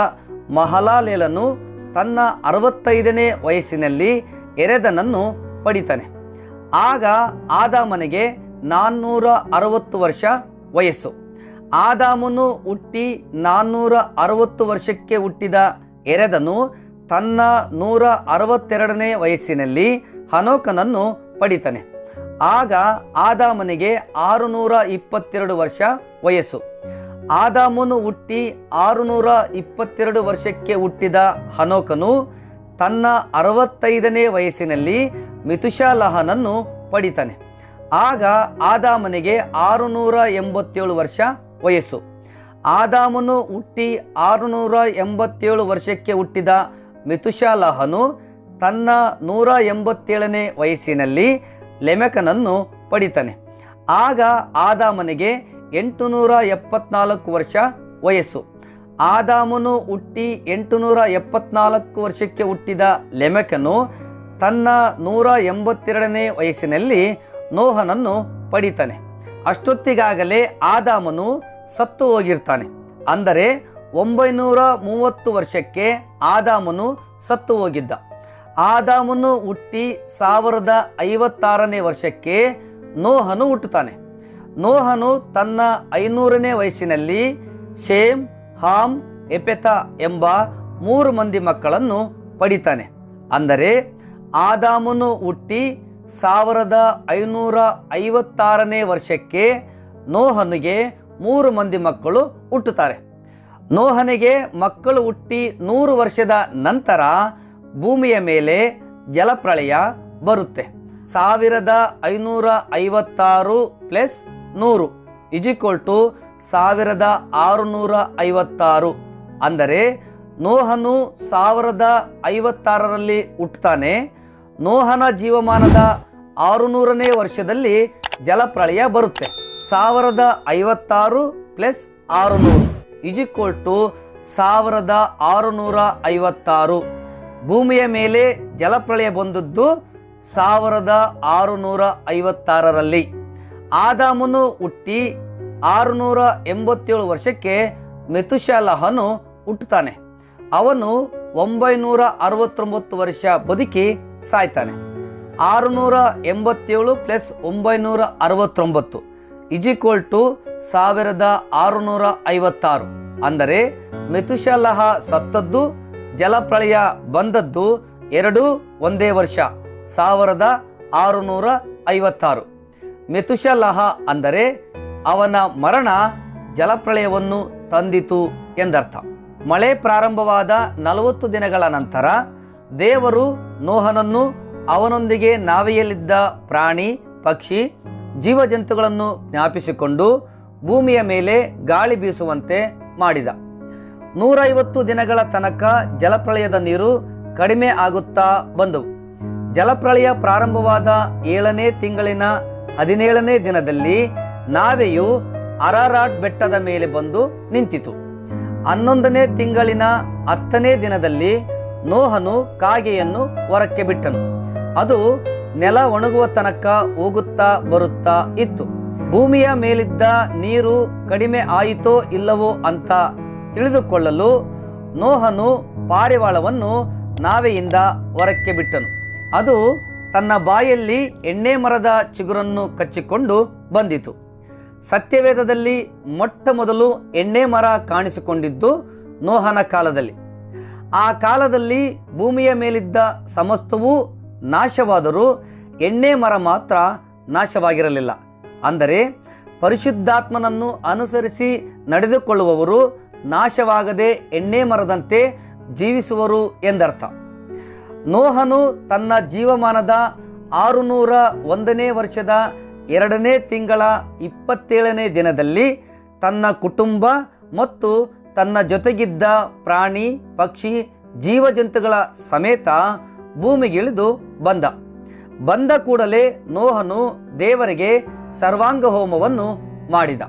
ಮಹಲಾಲೇಲನು ತನ್ನ ಅರವತ್ತೈದನೇ ವಯಸ್ಸಿನಲ್ಲಿ ಎರೆದನನ್ನು ಪಡಿತಾನೆ. ಆಗ ಆದಾಮನಿಗೆ ನಾನ್ನೂರ ಅರವತ್ತು ವರ್ಷ ವಯಸ್ಸು. ಆದಾಮನು ಹುಟ್ಟಿ ನಾನ್ನೂರ ಅರವತ್ತು ವರ್ಷಕ್ಕೆ ಹುಟ್ಟಿದ ಎರೆದನು ತನ್ನ ನೂರ ಅರವತ್ತೆರಡನೇ ವಯಸ್ಸಿನಲ್ಲಿ ಹನೋಕನನ್ನು ಪಡಿತಾನೆ. ಆಗ ಆದಾಮನಿಗೆ ಆರುನೂರ ಇಪ್ಪತ್ತೆರಡು ವರ್ಷ ವಯಸ್ಸು. ಆದಾಮನು ಹುಟ್ಟಿ ಆರುನೂರ ಇಪ್ಪತ್ತೆರಡು ವರ್ಷಕ್ಕೆ ಹುಟ್ಟಿದ ಹನೋಕನು ತನ್ನ ಅರವತ್ತೈದನೇ ವಯಸ್ಸಿನಲ್ಲಿ ಮಿತುಷಾಲಹನನ್ನು ಪಡಿತಾನೆ. ಆಗ ಆದಾಮನಿಗೆ ಆರುನೂರ ಎಂಬತ್ತೇಳು ವರ್ಷ ವಯಸ್ಸು. ಆದಾಮನು ಹುಟ್ಟಿ ಆರುನೂರ ಎಂಬತ್ತೇಳು ವರ್ಷಕ್ಕೆ ಹುಟ್ಟಿದ ಮಿಥುಶಾಲಹನು ತನ್ನ ನೂರ ಎಂಬತ್ತೇಳನೇ ವಯಸ್ಸಿನಲ್ಲಿ ಲೆಮೆಕನನ್ನು ಪಡಿತಾನೆ. ಆಗ ಆದಾಮನಿಗೆ ಎಂಟುನೂರ ಎಪ್ಪತ್ನಾಲ್ಕು ವರ್ಷ ವಯಸ್ಸು. ಆದಾಮನು ಹುಟ್ಟಿ ಎಂಟುನೂರ ಎಪ್ಪತ್ನಾಲ್ಕು ವರ್ಷಕ್ಕೆ ಹುಟ್ಟಿದ ಲೆಮೆಕನು ತನ್ನ ನೂರ ಎಂಬತ್ತೆರಡನೇ ವಯಸ್ಸಿನಲ್ಲಿ ನೋಹನನ್ನು ಪಡಿತಾನೆ. ಅಷ್ಟೊತ್ತಿಗಾಗಲೇ ಆದಾಮನು ಸತ್ತು ಹೋಗಿರ್ತಾನೆ. ಅಂದರೆ ಒಂಬೈನೂರ ಮೂವತ್ತು ವರ್ಷಕ್ಕೆ ಆದಾಮನು ಸತ್ತು ಹೋಗಿದ್ದ. ಆದಾಮನು ಹುಟ್ಟಿ ಸಾವಿರದ ಐವತ್ತಾರನೇ ವರ್ಷಕ್ಕೆ ನೋಹನು ಹುಟ್ಟುತ್ತಾನೆ. ನೋಹನು ತನ್ನ ಐನೂರನೇ ವಯಸ್ಸಿನಲ್ಲಿ ಶೇಮ್, ಹಾಮ್ ಎಪೆತ ಎಂಬ ಮೂರು ಮಂದಿ ಮಕ್ಕಳನ್ನು ಪಡಿತಾನೆ. ಅಂದರೆ ಆದಾಮನು ಹುಟ್ಟಿ ಸಾವಿರದ ಐನೂರ ಐವತ್ತಾರನೇ ವರ್ಷಕ್ಕೆ ನೋಹನಿಗೆ ಮೂರು ಮಂದಿ ಮಕ್ಕಳು ಹುಟ್ಟುತ್ತಾರೆ. ನೋಹನಿಗೆ ಮಕ್ಕಳು ಹುಟ್ಟಿ ನೂರು ವರ್ಷದ ನಂತರ ಭೂಮಿಯ ಮೇಲೆ ಜಲಪ್ರಳಯ ಬರುತ್ತೆ. ಸಾವಿರದ ಐನೂರ ಐವತ್ತಾರು ಪ್ಲಸ್ ನೂರು ಇಜಿಕ್ವಲ್ ಟು ಸಾವಿರದ ಆರುನೂರ ಐವತ್ತಾರು. ಅಂದರೆ ನೋಹನು ಸಾವಿರದ ಐವತ್ತಾರರಲ್ಲಿ ಹುಟ್ಟುತ್ತಾನೆ ನೋಹನ ಜೀವಮಾನದ ಆರುನೂರನೇ ವರ್ಷದಲ್ಲಿ ಜಲಪ್ರಳಯ ಬರುತ್ತೆ. ಸಾವಿರದ ಐವತ್ತಾರು ಪ್ಲಸ್ ಆರುನೂರು ಇಜಿಕ್ವಲ್ ಟು ಸಾವಿರದ ಆರುನೂರ ಐವತ್ತಾರು. ಭೂಮಿಯ ಮೇಲೆ ಜಲಪ್ರಳಯ ಬಂದದ್ದು ಸಾವಿರದ ಆರುನೂರ ಐವತ್ತಾರರಲ್ಲಿ. ಆದಾಮನು ಹುಟ್ಟಿ ಆರುನೂರ ಎಂಬತ್ತೇಳು ವರ್ಷಕ್ಕೆ ಮೆತುಶಾಲಹನು ಹುಟ್ಟುತ್ತಾನೆ. ಅವನು ಒಂಬೈನೂರ ಅರವತ್ತೊಂಬತ್ತು ವರ್ಷ ಬದುಕಿ ಸಾಯ್ತಾನೆ. ಆರುನೂರ ಎಂಬತ್ತೇಳು ಪ್ಲಸ್ ಒಂಬೈನೂರ ಅರವತ್ತೊಂಬತ್ತು ಇಜಿಕ್ವಲ್ ಟು ಸಾವಿರದ ಆರುನೂರ ಐವತ್ತಾರು. ಅಂದರೆ ಮೆತುಶಲಹ ಸತ್ತದ್ದು, ಜಲಪ್ರಳಯ ಬಂದದ್ದು ಎರಡೂ ಒಂದೇ ವರ್ಷ, ಸಾವಿರದ ಆರುನೂರ ಐವತ್ತಾರು. ಮೆತುಶಲಹ ಅಂದರೆ ಅವನ ಮರಣ ಜಲಪ್ರಳಯವನ್ನು ತಂದಿತು ಎಂದರ್ಥ. ಮಳೆ ಪ್ರಾರಂಭವಾದ ನಲವತ್ತು ದಿನಗಳ ನಂತರ ದೇವರು ನೋಹನನ್ನು ಅವನೊಂದಿಗೆ ನಾವೆಯಲ್ಲಿದ್ದ ಪ್ರಾಣಿ, ಪಕ್ಷಿ, ಜೀವಜಂತುಗಳನ್ನು ಜ್ಞಾಪಿಸಿಕೊಂಡು ಭೂಮಿಯ ಮೇಲೆ ಗಾಳಿ ಬೀಸುವಂತೆ ಮಾಡಿದ. ನೂರೈವತ್ತು ದಿನಗಳ ತನಕ ಜಲಪ್ರಳಯದ ನೀರು ಕಡಿಮೆ ಆಗುತ್ತಾ ಬಂದವು. ಜಲಪ್ರಳಯ ಪ್ರಾರಂಭವಾದ ಏಳನೇ ತಿಂಗಳಿನ ಹದಿನೇಳನೇ ದಿನದಲ್ಲಿ ನಾವೆಯು ಅರಾರಾಟ್ ಬೆಟ್ಟದ ಮೇಲೆ ಬಂದು ನಿಂತಿತು. ಹನ್ನೊಂದನೇ ತಿಂಗಳಿನ ಹತ್ತನೇ ದಿನದಲ್ಲಿ ನೋಹನು ಕಾಗೆಯನ್ನು ಹೊರಕ್ಕೆ ಬಿಟ್ಟನು. ಅದು ನೆಲ ಒಣಗುವ ತನಕ ಹೋಗುತ್ತಾ ಬರುತ್ತಾ ಇತ್ತು. ಭೂಮಿಯ ಮೇಲಿದ್ದ ನೀರು ಕಡಿಮೆ ಆಯಿತೋ ಇಲ್ಲವೋ ಅಂತ ತಿಳಿದುಕೊಳ್ಳಲು ನೋಹನು ಪಾರಿವಾಳವನ್ನು ನಾವೆಯಿಂದ ಹೊರಕ್ಕೆ ಬಿಟ್ಟನು. ಅದು ತನ್ನ ಬಾಯಲ್ಲಿ ಎಣ್ಣೆ ಮರದ ಚಿಗುರನ್ನು ಕಚ್ಚಿಕೊಂಡು ಬಂದಿತು. ಸತ್ಯವೇದದಲ್ಲಿ ಮೊಟ್ಟ ಮೊದಲು ಎಣ್ಣೆ ಮರ ಕಾಣಿಸಿಕೊಂಡಿದ್ದು ನೋಹನ ಕಾಲದಲ್ಲಿ. ಆ ಕಾಲದಲ್ಲಿ ಭೂಮಿಯ ಮೇಲಿದ್ದ ಸಮಸ್ತವೂ ನಾಶವಾದರೂ ಎಣ್ಣೆ ಮರ ಮಾತ್ರ ನಾಶವಾಗಿರಲಿಲ್ಲ. ಅಂದರೆ ಪರಿಶುದ್ಧಾತ್ಮನನ್ನು ಅನುಸರಿಸಿ ನಡೆದುಕೊಳ್ಳುವವರು ನಾಶವಾಗದೆ ಎಣ್ಣೆ ಮರದಂತೆ ಜೀವಿಸುವರು ಎಂದರ್ಥ. ನೋಹನು ತನ್ನ ಜೀವಮಾನದ ಆರುನೂರ ಒಂದನೇ ವರ್ಷದ ಎರಡನೇ ತಿಂಗಳ ಇಪ್ಪತ್ತೇಳನೇ ದಿನದಲ್ಲಿ ತನ್ನ ಕುಟುಂಬ ಮತ್ತು ತನ್ನ ಜೊತೆಗಿದ್ದ ಪ್ರಾಣಿ, ಪಕ್ಷಿ, ಜೀವಜಂತುಗಳ ಸಮೇತ ಭೂಮಿಗಿಳಿದು ಬಂದ. ಬಂದ ಕೂಡಲೇ ನೋಹನು ದೇವರಿಗೆ ಸರ್ವಾಂಗ ಹೋಮವನ್ನು ಮಾಡಿದ.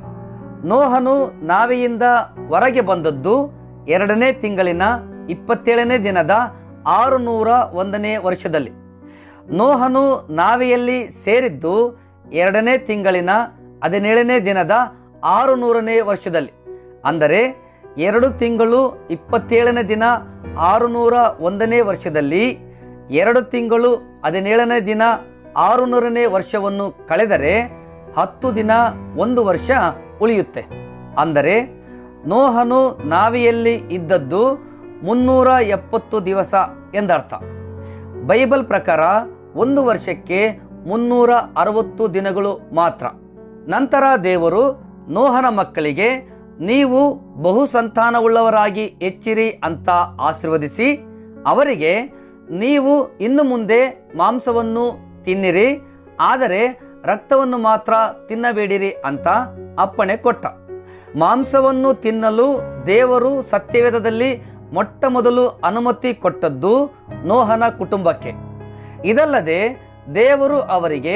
ನೋಹನು ನಾವೆಯಿಂದ ಹೊರಗೆ ಬಂದದ್ದು ಎರಡನೇ ತಿಂಗಳಿನ ಇಪ್ಪತ್ತೇಳನೇ ದಿನದ ಆರುನೂರ ಒಂದನೇ ವರ್ಷದಲ್ಲಿ. ನೋಹನು ನಾವೆಯಲ್ಲಿ ಸೇರಿದ್ದು ಎರಡನೇ ತಿಂಗಳಿನ ಹದಿನೇಳನೇ ದಿನದ ಆರುನೂರನೇ ವರ್ಷದಲ್ಲಿ. ಅಂದರೆ ಎರಡು ತಿಂಗಳು ಇಪ್ಪತ್ತೇಳನೇ ದಿನ ಆರುನೂರ ಒಂದನೇ ವರ್ಷದಲ್ಲಿ, ಎರಡು ತಿಂಗಳು ಹದಿನೇಳನೇ ದಿನ ಆರುನೂರನೇ ವರ್ಷವನ್ನು ಕಳೆದರೆ ಹತ್ತು ದಿನ ಒಂದು ವರ್ಷ ಉಳಿಯುತ್ತೆ. ಅಂದರೆ ನೋಹನು ನಾವಿಯಲ್ಲಿ ಇದ್ದದ್ದು ಮುನ್ನೂರ ಎಪ್ಪತ್ತು ದಿವಸ ಎಂದರ್ಥ. ಬೈಬಲ್ ಪ್ರಕಾರ ಒಂದು ವರ್ಷಕ್ಕೆ ಮುನ್ನೂರ ಅರವತ್ತು ದಿನಗಳು ಮಾತ್ರ. ನಂತರ ದೇವರು ನೋಹನ ಮಕ್ಕಳಿಗೆ ನೀವು ಬಹು ಸಂತಾನವುಳ್ಳವರಾಗಿ ಹೆಚ್ಚಿರಿ ಅಂತ ಆಶೀರ್ವದಿಸಿ, ಅವರಿಗೆ ನೀವು ಇನ್ನು ಮುಂದೆ ಮಾಂಸವನ್ನು ತಿನ್ನಿರಿ, ಆದರೆ ರಕ್ತವನ್ನು ಮಾತ್ರ ತಿನ್ನಬೇಡಿರಿ ಅಂತ ಅಪ್ಪಣೆ ಕೊಟ್ಟ. ಮಾಂಸವನ್ನು ತಿನ್ನಲು ದೇವರು ಸತ್ಯವೇದದಲ್ಲಿ ಮೊಟ್ಟ ಮೊದಲು ಅನುಮತಿ ಕೊಟ್ಟದ್ದು ನೋಹನ ಕುಟುಂಬಕ್ಕೆ. ಇದಲ್ಲದೆ ದೇವರು ಅವರಿಗೆ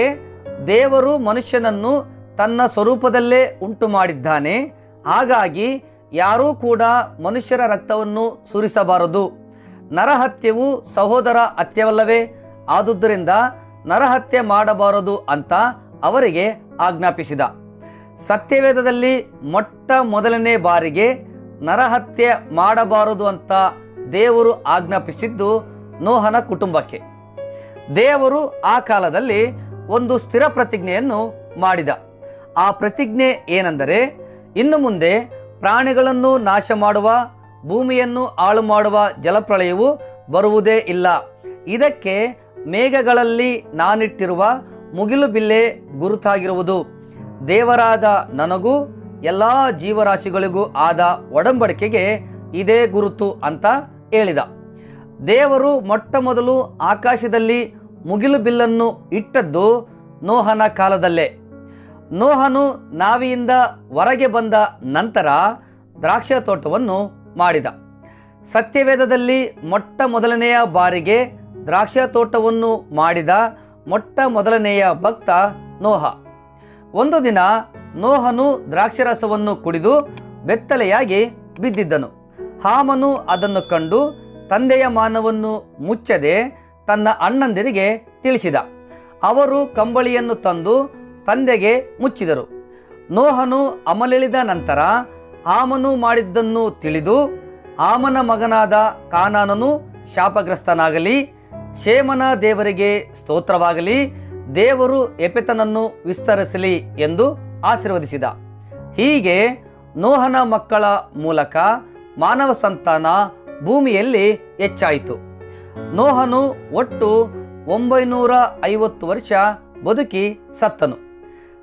ದೇವರು ಮನುಷ್ಯನನ್ನು ತನ್ನ ಸ್ವರೂಪದಲ್ಲೇ ಉಂಟು ಮಾಡಿದ್ದಾನೆ ಹಾಗಾಗಿ ಯಾರೂ ಕೂಡ ಮನುಷ್ಯರ ರಕ್ತವನ್ನು ಸುರಿಸಬಾರದು. ನರಹತ್ಯವು ಸಹೋದರ ಹತ್ಯವಲ್ಲವೇ? ಆದುದರಿಂದ ನರಹತ್ಯೆ ಮಾಡಬಾರದು ಅಂತ ಅವರಿಗೆ ಆಜ್ಞಾಪಿಸಿದ. ಸತ್ಯವೇದದಲ್ಲಿ ಮೊಟ್ಟ ಮೊದಲನೇ ಬಾರಿಗೆ ನರಹತ್ಯೆ ಮಾಡಬಾರದು ಅಂತ ದೇವರು ಆಜ್ಞಾಪಿಸಿದ್ದು ನೋಹನ ಕುಟುಂಬಕ್ಕೆ. ದೇವರು ಆ ಕಾಲದಲ್ಲಿ ಒಂದು ಸ್ಥಿರ ಪ್ರತಿಜ್ಞೆಯನ್ನು ಮಾಡಿದ. ಆ ಪ್ರತಿಜ್ಞೆ ಏನೆಂದರೆ ಇನ್ನು ಮುಂದೆ ಪ್ರಾಣಿಗಳನ್ನು ನಾಶ ಮಾಡುವ ಭೂಮಿಯನ್ನು ಹಾಳು ಮಾಡುವ ಜಲಪ್ರಳಯವು ಬರುವುದೇ ಇಲ್ಲ. ಇದಕ್ಕೆ ಮೇಘಗಳಲ್ಲಿ ನಾನಿಟ್ಟಿರುವ ಮುಗಿಲು ಬಿಲ್ಲೆ ಗುರುತಾಗಿರುವುದು. ದೇವರಾದ ನನಗೂ ಎಲ್ಲ ಜೀವರಾಶಿಗಳಿಗೂ ಆದ ಒಡಂಬಡಿಕೆಗೆ ಇದೇ ಗುರುತು ಅಂತ ಹೇಳಿದ. ದೇವರು ಮೊಟ್ಟ ಮೊದಲು ಆಕಾಶದಲ್ಲಿ ಮುಗಿಲು ಬಿಲ್ಲನ್ನು ಇಟ್ಟದ್ದು ನೋಹನ ಕಾಲದಲ್ಲೇ. ನೋಹನು ನಾವಿಯಿಂದ ಹೊರಗೆ ಬಂದ ನಂತರ ದ್ರಾಕ್ಷ ತೋಟವನ್ನು ಮಾಡಿದ. ಸತ್ಯವೇದದಲ್ಲಿ ಮೊಟ್ಟ ಮೊದಲನೆಯ ಬಾರಿಗೆ ದ್ರಾಕ್ಷ ತೋಟವನ್ನು ಮಾಡಿದ ಮೊಟ್ಟ ಮೊದಲನೆಯ ಭಕ್ತ ನೋಹ. ಒಂದು ದಿನ ನೋಹನು ದ್ರಾಕ್ಷರಸವನ್ನು ಕುಡಿದು ಬೆತ್ತಲೆಯಾಗಿ ಬಿದ್ದಿದ್ದನು. ಹಾಮನು ಅದನ್ನು ಕಂಡು ತಂದೆಯ ಮಾನವನ್ನು ಮುಚ್ಚದೆ ತನ್ನ ಅಣ್ಣಂದಿರಿಗೆ ತಿಳಿಸಿದ. ಅವರು ಕಂಬಳಿಯನ್ನು ತಂದು ತಂದೆಗೆ ಮುಚ್ಚಿದರು. ನೋಹನು ಅಮಲಿಳಿದ ನಂತರ ಆಮನು ಮಾಡಿದ್ದನ್ನು ತಿಳಿದು ಆಮನ ಮಗನಾದ ಕಾನಾನನು ಶಾಪಗ್ರಸ್ತನಾಗಲಿ, ಶೇಮನ ದೇವರಿಗೆ ಸ್ತೋತ್ರವಾಗಲಿ, ದೇವರು ಎಪೆತನನ್ನು ವಿಸ್ತರಿಸಲಿ ಎಂದು ಆಶೀರ್ವದಿಸಿದ. ಹೀಗೆ ನೋಹನ ಮಕ್ಕಳ ಮೂಲಕ ಮಾನವ ಸಂತಾನ ಭೂಮಿಯಲ್ಲಿ ಹೆಚ್ಚಾಯಿತು. ನೋಹನು ಒಟ್ಟು ಒಂಬೈನೂರ ಐವತ್ತು ವರ್ಷ ಬದುಕಿ ಸತ್ತನು.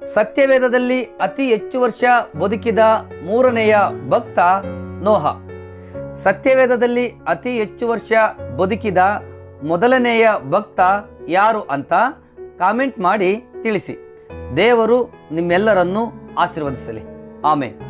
ಸತ್ಯವೇದದಲ್ಲಿ ಅತಿ ಹೆಚ್ಚು ವರ್ಷ ಬದುಕಿದ ಮೂರನೆಯ ಭಕ್ತ ನೋಹ. ಸತ್ಯವೇದದಲ್ಲಿ ಅತಿ ಹೆಚ್ಚು ವರ್ಷ ಬದುಕಿದ ಮೊದಲನೆಯ ಭಕ್ತ ಯಾರು ಅಂತ ಕಾಮೆಂಟ್ ಮಾಡಿ ತಿಳಿಸಿ. ದೇವರು ನಿಮ್ಮೆಲ್ಲರನ್ನೂ ಆಶೀರ್ವದಿಸಲಿ. ಆಮೇಲೆ